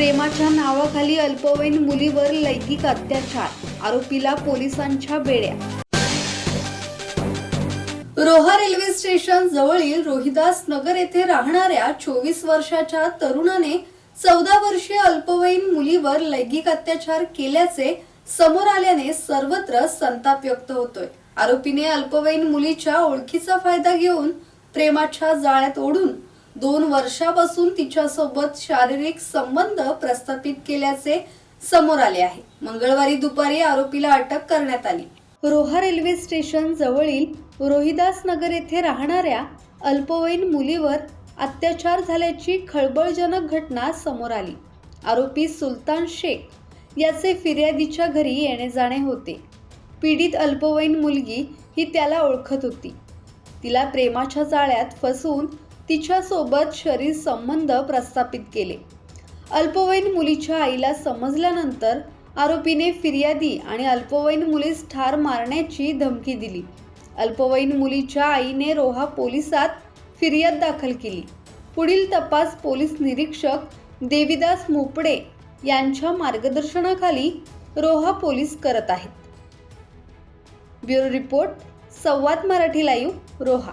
प्रेमाच्या नावाखाली अल्पवयीन मुलीवर लैंगिक अत्याचार आरोपीला पोलिसांच्या बेड्या रोहा रेल्वे स्टेशन जवळील रोहिदास नगर येथे राहणाऱ्या चोवीस वर्षाच्या तरुणाने चौदा वर्षीय अल्पवयीन मुलीवर लैंगिक अत्याचार केल्याचे समोर आल्याने सर्वत्र संताप व्यक्त होतोय. आरोपीने अल्पवयीन मुलीच्या ओळखीचा फायदा घेऊन प्रेमाच्या जाळ्यात ओढून दोन वर्षापासून तिच्यासोबत शारीरिक संबंध प्रस्थापित केल्याचे समोर आले आहे. मंगळवारी दुपारी आरोपीला अटक करण्यात आली. रोहा रेल्वे स्टेशन जवळील रोहिदास नगर येथे राहणाऱ्या अल्पवयीन मुलीवर अत्याचार झाल्याची खळबळजनक घटना समोर आली. आरोपी सुलतान शेख याचे फिर्यादीच्या घरी येणे जाणे होते. पीडित अल्पवयीन मुलगी ही त्याला ओळखत होती. तिला प्रेमाच्या जाळ्यात फसवून तिच्यासोबत शरीर संबंध प्रस्थापित केले. अल्पवयीन मुलीच्या आईला समजल्यानंतर आरोपीने फिर्यादी आणि अल्पवयीन मुलीस ठार मारण्याची धमकी दिली. अल्पवयीन मुलीच्या आईने रोहा पोलिसात फिर्याद दाखल केली. पुढील तपास पोलीस निरीक्षक देविदास मोपडे यांच्या मार्गदर्शनाखाली रोहा पोलीस करत आहेत. Bureau report Samvad Marathi live Roha.